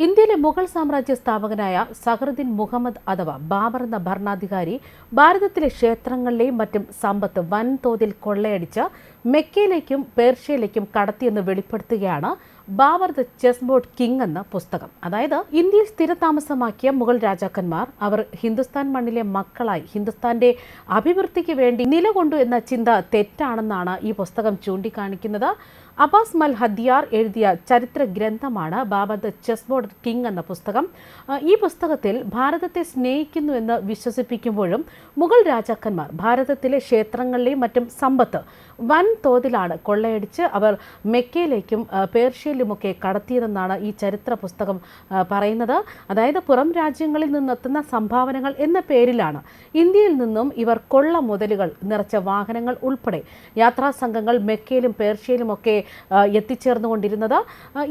ഇന്ത്യയിലെ മുഗൾ സാമ്രാജ്യ സ്ഥാപകനായ സഹറുദ്ദീൻ മുഹമ്മദ് അഥവാ ബാബർ എന്ന ഭരണാധികാരി ഭാരതത്തിലെ ക്ഷേത്രങ്ങളിലെയും മറ്റും സമ്പത്ത് വൻതോതിൽ കൊള്ളയടിച്ച് മെക്കയിലേക്കും പേർഷ്യയിലേക്കും കടത്തിയെന്ന് വെളിപ്പെടുത്തുകയാണ് Babur the chess board king എന്ന പുസ്തകം. അതായത് ഇന്ത്യയിൽ സ്ഥിരതാമസമാക്കിയ മുഗൾ രാജാക്കന്മാർ അവർ ഹിന്ദുസ്ഥാൻ മണ്ണിലെ മക്കളായി ഹിന്ദുസ്ഥാന്റെ അഭിവൃദ്ധിക്ക് വേണ്ടി നിലകൊണ്ടു എന്ന ചിന്ത തെറ്റാണെന്നാണ് ഈ പുസ്തകം ചൂണ്ടിക്കാണിക്കുന്നത്. അബാസ് മൽ ഹദിയാർ എഴുതിയ ചരിത്ര ഗ്രന്ഥമാണ് Babur the chess board king എന്ന പുസ്തകം. ഈ പുസ്തകത്തിൽ ഭാരതത്തെ സ്നേഹിക്കുന്നു എന്ന് വിശ്വസിപ്പിക്കുമ്പോഴും മുഗൾ രാജാക്കന്മാർ ഭാരതത്തിലെ ക്ഷേത്രങ്ങളിലെയും മറ്റും സമ്പത്ത് വൻ തോതിലാണ് കൊള്ളയടിച്ച് അവർ മെക്കയിലേക്കും ആ, പേർഷ്യയിലുമൊക്കെ കടത്തിയതെന്നാണ് ഈ ചരിത്ര പുസ്തകം പറയുന്നത്. അതായത് പുറം രാജ്യങ്ങളിൽ നിന്നെത്തുന്ന സംഭാവനകൾ എന്ന പേരിലാണ് ഇന്ത്യയിൽ നിന്നും ഇവർ കൊള്ള മുതലുകൾ നിറച്ച വാഹനങ്ങൾ ഉൾപ്പെടെ യാത്രാ സംഘങ്ങൾ മെക്കയിലും പേർഷ്യയിലുമൊക്കെ എത്തിച്ചേർന്നുകൊണ്ടിരുന്നത്.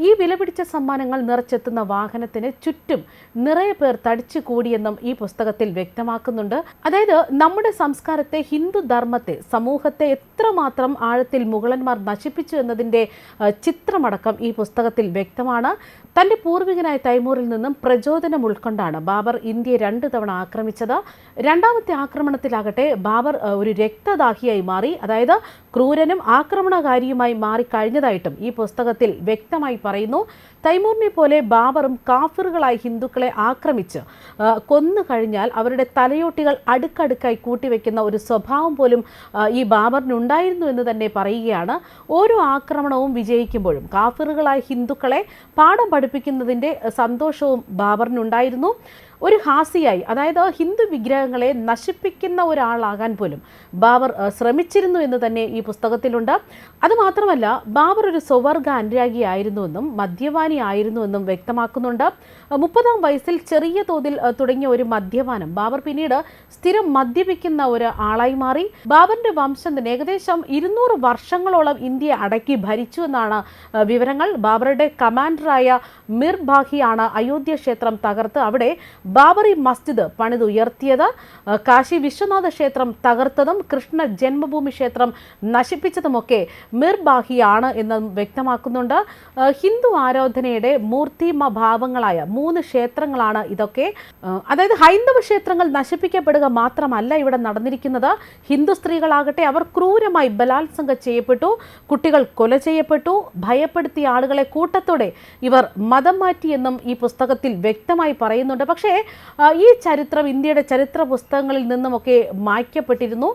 ഈ വിലപിടിച്ച സമ്മാനങ്ങൾ നിറച്ചെത്തുന്ന വാഹനത്തിന് ചുറ്റും നിറയെ പേർ തടിച്ചു കൂടിയെന്നും ഈ പുസ്തകത്തിൽ വ്യക്തമാക്കുന്നുണ്ട്. അതായത് നമ്മുടെ സംസ്കാരത്തെ ഹിന്ദു ധർമ്മത്തെ സമൂഹത്തെ എത്രമാത്രം ആഴത്തിൽ മുഗളന്മാർ നശിപ്പിച്ചു എന്നതിന്റെ ചിത്രമടക്കം ഈ പുസ്തകത്തിൽ വ്യക്തമാണ്. തന്റെ പൂർവികനായ തൈമൂറിൽ നിന്നും പ്രചോദനം ഉൾക്കൊണ്ടാണ് ബാബർ ഇന്ത്യയെ രണ്ട് തവണ ആക്രമിച്ചത്. രണ്ടാമത്തെ ആക്രമണത്തിലാകട്ടെ ബാബർ ഒരു രക്തദാഹിയായി മാറി. അതായത് ക്രൂരനും ആക്രമണകാരിയുമായി മാറിക്കഴിഞ്ഞതായിട്ടും ഈ പുസ്തകത്തിൽ വ്യക്തമായി പറയുന്നു. തൈമൂറിനെ പോലെ ബാബറും കാഫിറുകളായി ഹിന്ദുക്കളെ ആക്രമിച്ച് കൊന്നു കഴിഞ്ഞാൽ അവരുടെ തലയോട്ടികൾ അടുക്കടുക്കായി കൂട്ടിവെക്കുന്ന ഒരു സ്വഭാവം പോലും ഈ ബാബറിനുണ്ടായിരുന്നു എന്ന് തന്നെ പറയുകയാണ്. ഓരോ ആക്രമണവും വിജയിക്കുമ്പോഴും കാഫിറുകളായ ഹിന്ദുക്കളെ പാഠം പഠിപ്പിക്കുന്നതിന്റെ സന്തോഷവും ബാബറിനുണ്ടായിരുന്നു. ഒരു ഹാസിയായി അതായത് ഹിന്ദു വിഗ്രഹങ്ങളെ നശിപ്പിക്കുന്ന ഒരാളാകാൻ പോലും ബാബർ ശ്രമിച്ചിരുന്നു എന്ന് തന്നെ ഈ പുസ്തകത്തിലുണ്ട്. അതുമാത്രമല്ല ബാബർ ഒരു സ്വവർഗ അനുരാഗിയായിരുന്നുവെന്നും മദ്യപാനി ആയിരുന്നുവെന്നും വ്യക്തമാക്കുന്നുണ്ട്. മുപ്പതാം വയസ്സിൽ ചെറിയ തോതിൽ തുടങ്ങിയ ഒരു മദ്യപാനം ബാബർ പിന്നീട് സ്ഥിരം മദ്യപിക്കുന്ന ഒരു ആളായി മാറി. ബാബറിന്റെ വംശം തന്നെ ഏകദേശം ഇരുന്നൂറ് വർഷങ്ങളോളം ഇന്ത്യയെ അടക്കി ഭരിച്ചു എന്നാണ് വിവരങ്ങൾ. ബാബറുടെ കമാൻഡറായ മിർ ബാഹിയാണ് അയോധ്യ ക്ഷേത്രം തകർത്ത് അവിടെ ബാബറി മസ്ജിദ് പണിതുയർത്തിയത്. കാശി വിശ്വനാഥ ക്ഷേത്രം തകർത്തതും കൃഷ്ണ ജന്മഭൂമി ക്ഷേത്രം നശിപ്പിച്ചതുമൊക്കെ മിർബാഹിയാണ് എന്ന് വ്യക്തമാക്കുന്നുണ്ട്. ഹിന്ദു ആരാധനയുടെ മൂർത്തിമഭാവങ്ങളായ മൂന്ന് ക്ഷേത്രങ്ങളാണ് ഇതൊക്കെ. അതായത് ഹൈന്ദവ ക്ഷേത്രങ്ങൾ നശിപ്പിക്കപ്പെടുക മാത്രമല്ല ഇവിടെ നടന്നിരിക്കുന്നത്. ഹിന്ദു സ്ത്രീകളാകട്ടെ അവർ ക്രൂരമായി ബലാത്സംഗം ചെയ്യപ്പെട്ടു കുട്ടികൾ കൊല ചെയ്യപ്പെട്ടു ഭയപ്പെടുത്തിയ ആളുകളെ കൂട്ടത്തോടെ ഇവർ മതം മാറ്റിയെന്നും ഈ പുസ്തകത്തിൽ വ്യക്തമായി പറയുന്നുണ്ട്. പക്ഷേ ഈ ചരിത്രം ഇന്ത്യയുടെ ചരിത്ര പുസ്തകങ്ങളിൽ നിന്നുമൊക്കെ മായ്ക്കപ്പെട്ടിരുന്നു.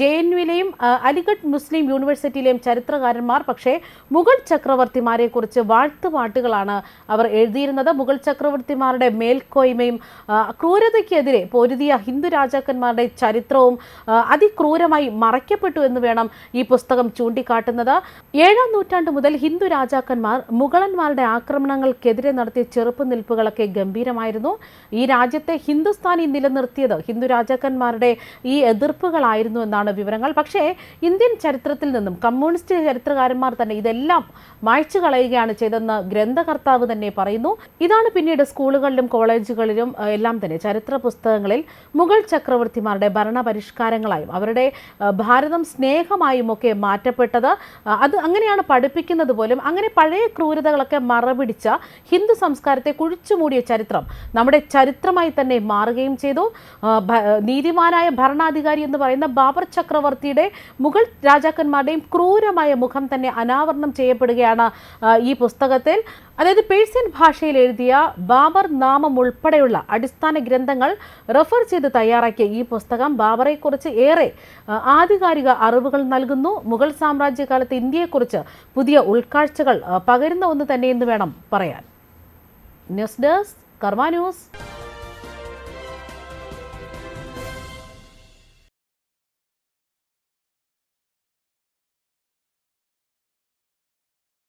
ജെ എൻ യുവിലെയും അലിഗഡ് മുസ്ലിം യൂണിവേഴ്സിറ്റിയിലെയും ചരിത്രകാരന്മാർ പക്ഷേ മുഗൾ ചക്രവർത്തിമാരെക്കുറിച്ച് വാഴ്ത്തുപാട്ടുകളാണ് അവർ എഴുതിയിരുന്നത്. മുഗൾ ചക്രവർത്തിമാരുടെ മേൽക്കോയ്മയും ക്രൂരതയ്ക്കെതിരെ പൊരുതിയ ഹിന്ദു രാജാക്കന്മാരുടെ ചരിത്രവും അതിക്രൂരമായി മറയ്ക്കപ്പെട്ടു എന്ന് വേണം ഈ പുസ്തകം ചൂണ്ടിക്കാട്ടുന്നത്. ഏഴാം നൂറ്റാണ്ട് മുതൽ ഹിന്ദു രാജാക്കന്മാർ മുഗളന്മാരുടെ ആക്രമണങ്ങൾക്കെതിരെ നടത്തിയ ചെറുപ്പുനിൽപ്പുകളൊക്കെ ഗംഭീരമായിരുന്നു. ഈ രാജ്യത്തെ ഹിന്ദുസ്ഥാനി നിലനിർത്തിയത് ഹിന്ദു രാജാക്കന്മാരുടെ ഈ എതിർപ്പുകളായിരുന്നു എന്നാണ് വിവരങ്ങൾ. പക്ഷേ ഇന്ത്യൻ ചരിത്രത്തിൽ നിന്നും കമ്മ്യൂണിസ്റ്റ് ചരിത്രകാരന്മാർ തന്നെ ഇതെല്ലാം മായ്ച്ചു കളയുകയാണ് ചെയ്തെന്ന് ഗ്രന്ഥകർത്താവ് തന്നെ പറയുന്നു. ഇതാണ് പിന്നീട് സ്കൂളുകളിലും കോളേജുകളിലും എല്ലാം തന്നെ ചരിത്ര പുസ്തകങ്ങളിൽ മുഗൾ ചക്രവർത്തിമാരുടെ ഭരണപരിഷ്കാരങ്ങളായും അവരുടെ ഭാരതം സ്നേഹമായും ഒക്കെ മാറ്റപ്പെട്ടത്. അത് അങ്ങനെയാണ് പഠിപ്പിക്കുന്നത് പോലും. അങ്ങനെ പഴയ ക്രൂരതകളൊക്കെ മറപിടിച്ച ഹിന്ദു സംസ്കാരത്തെ കുഴിച്ചുമൂടിയ ചരിത്രം നമ്മുടെ ചരിത്രമായി തന്നെ മാറുകയും ചെയ്തു. നീതിമാനായ ഭരണാധികാരി എന്ന് പറയുന്ന ബാബർ ചക്രവർത്തിയുടെ മുഗൾ രാജാക്കന്മാരുടെയും ക്രൂരമായ മുഖം തന്നെ അനാവരണം ചെയ്യപ്പെടുകയാണ് ഈ പുസ്തകത്തിൽ. അതായത് പേഴ്സ്യൻ ഭാഷയിൽ എഴുതിയ ബാബർ നാമം ഉൾപ്പെടെയുള്ള അടിസ്ഥാന ഗ്രന്ഥങ്ങൾ റെഫർ ചെയ്ത് തയ്യാറാക്കിയ ഈ പുസ്തകം ബാബറെക്കുറിച്ച് ഏറെ ആധികാരിക അറിവുകൾ നൽകുന്നു. മുഗൾ സാമ്രാജ്യകാലത്ത് ഇന്ത്യയെക്കുറിച്ച് പുതിയ ഉൾക്കാഴ്ചകൾ പകരുന്ന ഒന്ന് തന്നെയെന്ന് വേണം പറയാൻ. ന്യൂസ് ഡെസ്ക് കർമ്മ ന്യൂസ്